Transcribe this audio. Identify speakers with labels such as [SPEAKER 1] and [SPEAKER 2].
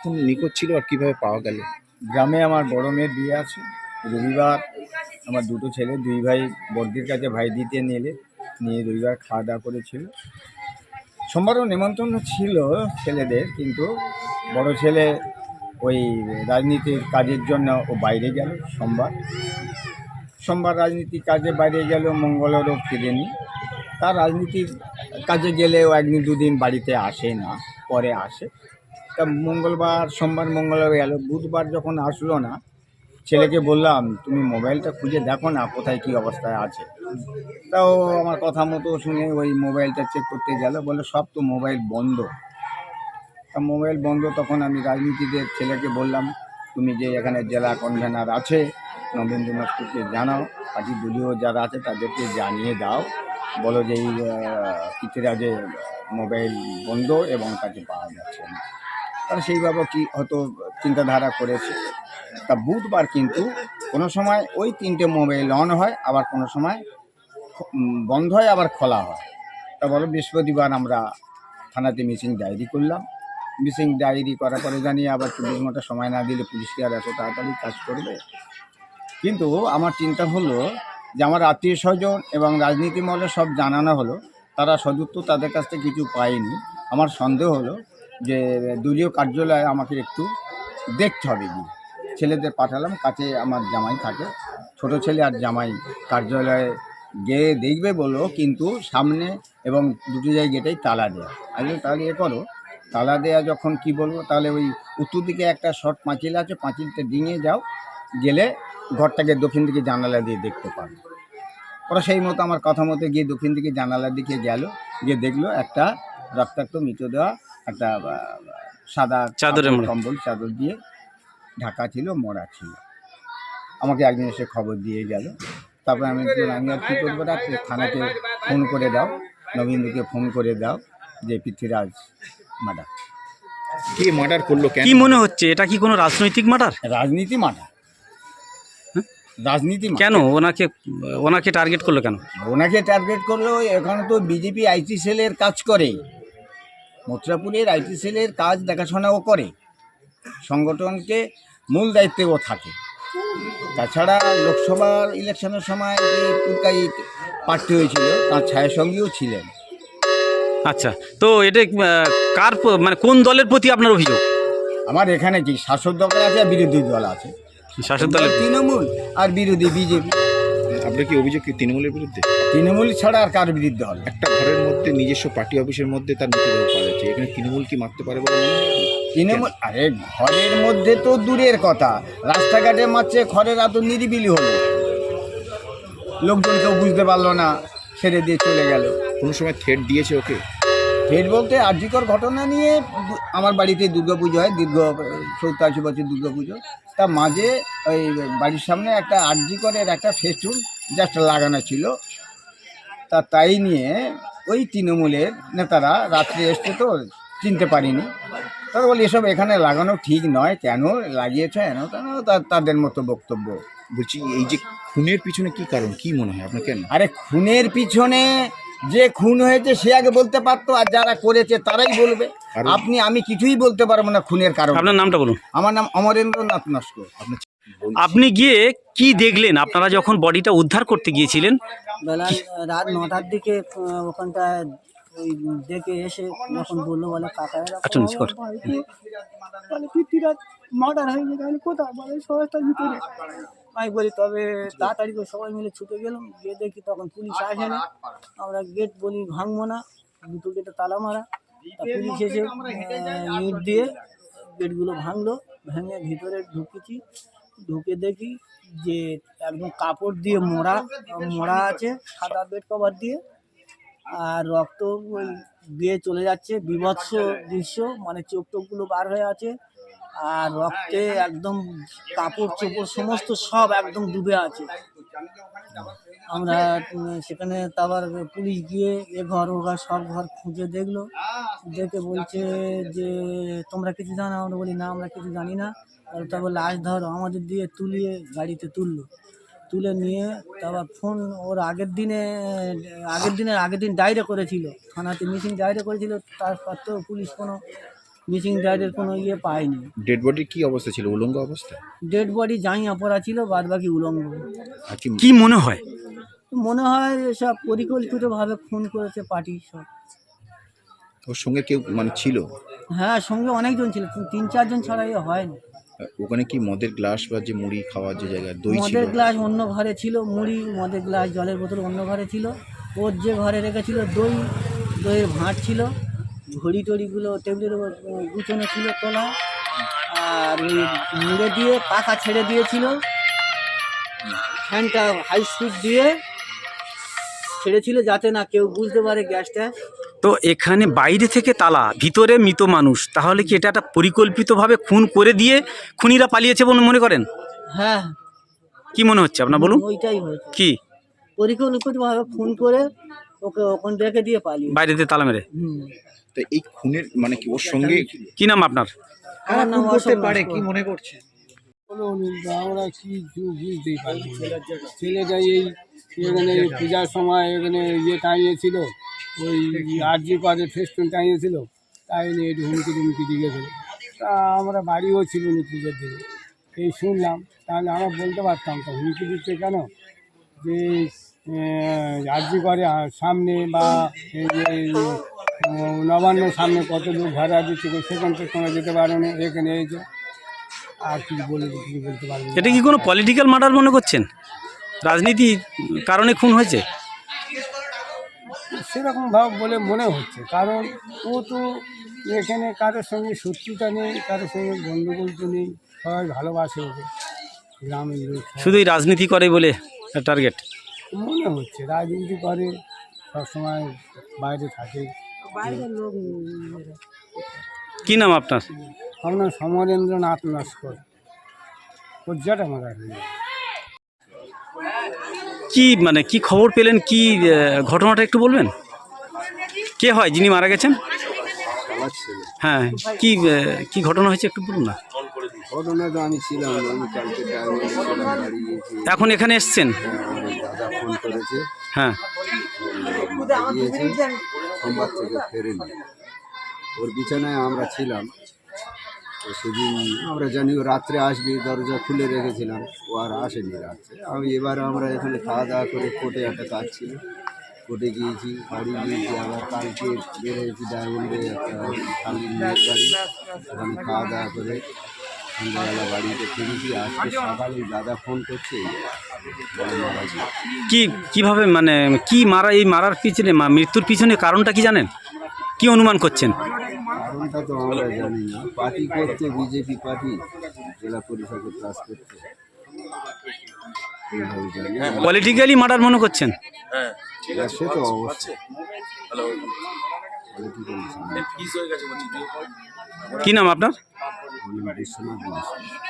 [SPEAKER 1] কতক্ষণ নিখোঁজ ছিল আর কীভাবে পাওয়া গেল?
[SPEAKER 2] গ্রামে আমার বড় মেয়ের বিয়ে আছে। রবিবার আমার দুটো ছেলে, দুই ভাই বর্দির কাছে ভাই দিতে নিলে, নিয়ে রবিবার খাওয়া দাওয়া করেছিল। সোমবারও নেমন্তন্ন ছিল ছেলেদের, কিন্তু বড় ছেলে ওই রাজনীতির কাজের জন্য ও বাইরে গেল সোমবার। সোমবার রাজনীতির কাজে বাইরে গেল মঙ্গলেরও ফিরেনি। তার রাজনীতির কাজে গেলেও একদিন দুদিন বাড়িতে আসে না, পরে আসে। তা মঙ্গলবার, সোমবার, মঙ্গলবার গেল। বুধবার যখন আসলো না, ছেলেকে বললাম, তুমি মোবাইলটা খুঁজে দেখো না, কোথায় কী অবস্থায় আছে? তাও আমার কথা মতো শুনে ওই মোবাইলটা চেক করতে গেল। বলে সব তো মোবাইল বন্ধ। তা মোবাইল বন্ধ তখন আমি রাজনীতিদের ছেলেকে বললাম, তুমি যে এখানে জেলা কনভেনার আছে নবেন্দ্রনাথপুরকে জানাও। পার্টি দলীয় যারা আছে তাদেরকে জানিয়ে দাও। বলো যে এই পৃথিরাজে মোবাইল বন্ধ এবং তাকে পাওয়া যাচ্ছে না। তারা সেইভাবে কি হয়তো চিন্তাধারা করেছে? তা বুধবার কিন্তু কোনো সময় ওই তিনটে মোবাইল অন হয়, আবার কোনো সময় বন্ধ হয়, আবার খোলা হয়। তা বলো, বৃহস্পতিবার আমরা থানাতে মিসিং ডায়েরি করলাম। মিসিং ডায়েরি করার পরে জানি আবার চব্বিশ ঘণ্টা সময় না দিলে পুলিশকে আর এত তাড়াতাড়ি কাজ করবে? কিন্তু আমার চিন্তা হলো যে আমার আত্মীয় স্বজন এবং রাজনীতি মহলে সব জানানো হলো, তারা সদুত্ব তাদের কাছ থেকে কিছু পায়নি। আমার সন্দেহ হলো যে দলীয় কার্যালয়ে আমাকে একটু দেখতে হবে গিয়ে। ছেলেদের পাঠালাম, কাছে আমার জামাই থাকে। ছোট ছেলে আর জামাই কার্যালয়ে গিয়ে দেখবে বলো, কিন্তু সামনে এবং দুটো জায়গাটাই তালা দেওয়া আগে তাহলে এ করো, তালা দেওয়া যখন কি বলব, তাহলে ওই উত্তর দিকে একটা শর্ট পাঁচিল আছে, পাঁচিলটা ডিঙিয়ে যাও, গেলে ঘরটাকে দক্ষিণ দিকে জানালা দিয়ে দেখতে পারো ওরা সেই মতো আমার কথা মতো গিয়ে দক্ষিণ দিকে জানালার দিকে গেল, গিয়ে দেখল একটা রক্তাক্ত মৃতদেহ একটা সাদা
[SPEAKER 3] চাদরে
[SPEAKER 2] কাপড়, কম্বল চাদর দিয়ে ঢাকা ছিল মরা ছিল। আমাকে একদিন এসে খবর দিয়ে গেল। তারপরে আমি বললাম, আমি আর কী করব রাত্রে? থানাকে ফোন করে দাও নবীনকে ফোন করে দাও যে পৃথ্বীরাজ মার্ডার
[SPEAKER 1] কে মার্ডার করল কেন?
[SPEAKER 3] কি মনে হচ্ছে? এটা কি কোনো রাজনৈতিক মার্ডার
[SPEAKER 2] রাজনীতি মাডা রাজনীতি
[SPEAKER 3] কেন? ওনাকে ওনাকে টার্গেট করল কেন?
[SPEAKER 2] ওনাকে টার্গেট করল এখন তো বিজেপি আইটি সেলের কাজ করে মথুরাপুরের আইটি সেলের কাজ দেখাশোনাও করে। সংগঠনকে মূল দায়িত্বে ও থাকে। তাছাড়া লোকসভার ইলেকশনের সময় যে পুরকাই প্রার্থী হয়েছিল তার ছায়াসঙ্গীও ছিলেন।
[SPEAKER 3] আচ্ছা তো এটা কার মানে কোন দলের প্রতি আপনার অভিযোগ?
[SPEAKER 2] আমার এখানে কি শাসক দল আছে আর বিরোধী দল আছে।
[SPEAKER 3] শাসক দলের
[SPEAKER 2] তৃণমূল আর বিরোধী বিজেপি।
[SPEAKER 1] আপনার কি অভিযোগ কি তৃণমূলের বিরুদ্ধে?
[SPEAKER 2] তৃণমূল ছাড়া আর কার বিরুদ্ধে হবে?
[SPEAKER 1] একটা ঘরের মধ্যে নিজস্ব পার্টি অফিসের মধ্যে তার মৃতদেহ পাওয়া যাচ্ছে এখানে তৃণমূল কি মারতে পারে বলে মনে হয়?
[SPEAKER 2] তৃণমূল আরে ঘরের মধ্যে তো দূরের কথা। রাস্তাঘাটে মারছে ঘরের এত নিরিবিলি হলো। লোকজন কেউ বুঝতে পারল না ছেড়ে দিয়ে চলে গেল।
[SPEAKER 1] কোনো সময় থ্রেট দিয়েছে ওকে?
[SPEAKER 2] ফের বলতে আর্যিকর ঘটনা নিয়ে আমার বাড়িতে দুর্গাপুজো হয় দীর্ঘ সত্তর আশি বছর দুর্গাপুজো। তা মাঝে ওই বাড়ির সামনে একটা আর্যিকরের একটা ফেস্টুন জাস্ট লাগানো ছিল। তা তাই নিয়ে ওই তৃণমূলের নেতারা রাত্রে এসছে তো চিনতে পারিনি। তারা বলি এসব এখানে লাগানো ঠিক নয় কেন লাগিয়েছে এন কেন তা- তাদের মতো বক্তব্য।
[SPEAKER 1] বলছি এই যে খুনের পিছনে কি কারণ কি মনে হয় আপনার কেন
[SPEAKER 2] আরে খুনের পিছনে যে খুন হয়েছে সে আগে বলতে পারতো আর যারা করেছে তারাই বলবে। আপনি আমি কিছুই বলতে পারব না খুনের কারণ।
[SPEAKER 3] আপনার নামটা বলুন।
[SPEAKER 2] আমার নাম অমরেন্দ্রনাথ নস্কর।
[SPEAKER 3] আপনি গিয়ে কি দেখলেন? আপনারা যখন বডিটা উদ্ধার করতে গিয়েছিলেন?
[SPEAKER 4] বেলা রাত নটার দিকে ওই দেখে এসে যখন বলল বলে কাকা এরকম পৃথ্বীরাজ মার্ডার হয়ে গেছে কোথায়? বলে ভিতরে। আমি বলি তবে তাড়াতাড়ি করে সবাই মিলে ছুটে গেলাম গিয়ে দেখি তখন পুলিশ আসে না। আমরা গেট বলি ভাঙবো না। দুটো গেটে তালা মারা। তা পুলিশ এসে ইট দিয়ে গেটগুলো ভাঙলো ভেঙে ভিতরে ঢুকেছি। ঢুকে দেখি যে একদম কাপড় দিয়ে মোড়া মোড়া আছে সাদা বেড কভার দিয়ে। আর রক্ত ওই দিয়ে চলে যাচ্ছে বিভৎস দৃশ্য মানে চোখ টোকগুলো বার হয়ে আছে। আর রক্তে একদম কাপড় চোপড় সমস্ত সব একদম ডুবে আছে। আমরা সেখানে তারপর পুলিশ গিয়ে এ ঘর ও ঘর সব ঘর খুঁজে দেখল। দেখে বলছে যে তোমরা কিছু জানো? আমরা বলি না আমরা কিছু জানি না। আর তারপর লাশ ধরো আমাদের দিয়ে তুলিয়ে গাড়িতে তুললো। তুলে নিয়ে তারপর ফোন ওর আগের দিনে আগের দিনের আগের দিন ডায়েরি করেছিল। থানাতে মিসিং ডায়েরি করেছিল তার সত্ত্বেও পুলিশ কোনো মিসিং ডায়েটের কোনো ইয়ে পাইনি।
[SPEAKER 1] ডেড বডির কি অবস্থা ছিল? উলঙ্গ অবস্থা?
[SPEAKER 4] ডেড বডি জাইয়া পড়া ছিল বাদ বাকি উলঙ্গ।
[SPEAKER 1] আর কি
[SPEAKER 3] কি মনে হয়?
[SPEAKER 4] মনে হয় সব পরিকল্পিতভাবে খুন করেছে পার্টি সব।
[SPEAKER 1] ওর সঙ্গে কেউ মানে ছিল?
[SPEAKER 4] হ্যাঁ সঙ্গে অনেকজন ছিল তিন- তিন চারজন ছাড়া ইয়ে হয় না
[SPEAKER 1] ওখানে কি মদের গ্লাস বা যে মুড়ি খাওয়ার যে জায়গা দই ছিল?
[SPEAKER 4] মদের গ্লাস অন্য ঘরে ছিল মুড়ি মদের গ্লাস জলের বোতল অন্য ঘরে ছিল। ওর যে ঘরে রেখেছিল দই দইয়ের ভাঁট ছিল। ঘড়ি টড়িগুলো টেবিলের উপর গুছানো ছিল তোলা আর মুড়ে দিয়ে পাখা ছেড়ে দিয়েছিল। ফ্যানটা হাই স্পিড দিয়ে ছেড়েছিল যাতে না কেউ বুঝতে পারে গ্যাসটা।
[SPEAKER 3] তো এখানে বাইরে থেকে তালা ভিতরে মৃত মানুষ তাহলে কি এটা একটা পরিকল্পিতভাবে খুন করে দিয়ে খুনিরা পালিয়েছে বলে মনে করেন?
[SPEAKER 4] হ্যাঁ।
[SPEAKER 3] কি মনে হচ্ছে আপনার বলুন?
[SPEAKER 4] ওইটাই হয়েছে।
[SPEAKER 3] কি?
[SPEAKER 4] পরিকল্পিতভাবে ফোন করে ওকে ওখানে রেখে দিয়ে পালিয়ে
[SPEAKER 3] বাইরেতে তালা মেরে?
[SPEAKER 4] হুম।
[SPEAKER 1] তো এই খুনের মানে কি ওর সঙ্গে
[SPEAKER 3] কি নাম আপনার?
[SPEAKER 4] আমার নাম অশোক নস্কর।
[SPEAKER 1] মনে করছে।
[SPEAKER 5] বলুন আমরা কি বুঝতেই পারি। ছেলেটা এই এখানে পূজার সময় এখানে ইয়ে টাঙিয়েছিল ওই আরজি কাজে ফেস্টুন টাঙিয়েছিল তাই নিয়ে একটু হুমকি টুমকি দিয়েছিল তা আমরা বাড়িও ছিল না পুজোর দিনে। এই শুনলাম তাহলে আমরা বলতে পারতাম তো হুমকি দিচ্ছে কেন? যে আরজি করে সামনে বা এই যে আহ, নবান্ন সামনে কত লোক ভাড়া দিচ্ছে সেখান থেকে তোমরা যেতে পারো না এখানে এই যে আর কি বলে কিছু বলতে পারব
[SPEAKER 3] এটা কি কোনো পলিটিক্যাল মার্ডার মনে করছেন? রাজনীতি কারণে খুন হয়েছে?
[SPEAKER 5] সেরকম ভাব বলে মনে হচ্ছে কারণ ও তো এখানে কারোর সঙ্গে শত্রুতা নেই কারোর সঙ্গে গণ্ডগোল তো নেই সবাই ভালোবাসে ওকে গ্রামের লোক
[SPEAKER 3] শুধুই রাজনীতি করে বলে টার্গেট
[SPEAKER 5] মনে হচ্ছে রাজনীতি করে সবসময় বাইরে থাকে।
[SPEAKER 3] কি নাম আপনার?
[SPEAKER 5] আপনার সমরেন্দ্রনাথ নস্কর পর্যাটা আমার
[SPEAKER 3] কি মানে কি খবর পেলেন? কি ঘটনাটা একটু বলবেন? কে হয় যিনি মারা গেছেন? হ্যাঁ কি কি ঘটনা হয়েছে একটু বলুন না।
[SPEAKER 6] ঘটনা তো আমি ছিলাম আমি কালকে টাইমে ছিলাম বাড়ি গিয়েছি।
[SPEAKER 3] এখন এখানে এসছেন?
[SPEAKER 6] দাদা ফোন করেছে।
[SPEAKER 3] হ্যাঁ।
[SPEAKER 6] সোমবার থেকে ফেরেনি। ওর বিছানায় আমরা ছিলাম। তো সেদিন আমরা জানি রাত্রে আসবে, দরজা খুলে রেখেছিলাম। ও আর আসেনি রাত্রে। আমি এবার আমরা এখানে খাওয়া দাওয়া করে কোর্টে একটা কাজ ছিল। কোর্টে গিয়েছি, বাড়ি গিয়েছি, আবার কালকে বের হয়েছি ডায়মন্ডে একটা মেয়ের বাড়ি। ওখানে খাওয়া দাওয়া করে সন্ধ্যাবেলা বাড়িতে ফিরেছি আজকে সকালে দাদা ফোন করছে।
[SPEAKER 3] কি কীভাবে মানে কি মারা এই মারার পিছনে মা- মৃত্যুর পিছনে কারণটা কি জানেন? কি অনুমান করছেন?
[SPEAKER 6] কারণটা তো আমরা জানি না। পার্টি করতে বিজেপি পার্টি জেলা পরিষদের কাজ না।
[SPEAKER 3] পলিটিক্যালি মার্ডার মনে করছেন?
[SPEAKER 6] আর সে তো অবশ্যই।
[SPEAKER 3] কি নাম আপনার?
[SPEAKER 6] 我们这里什么都有。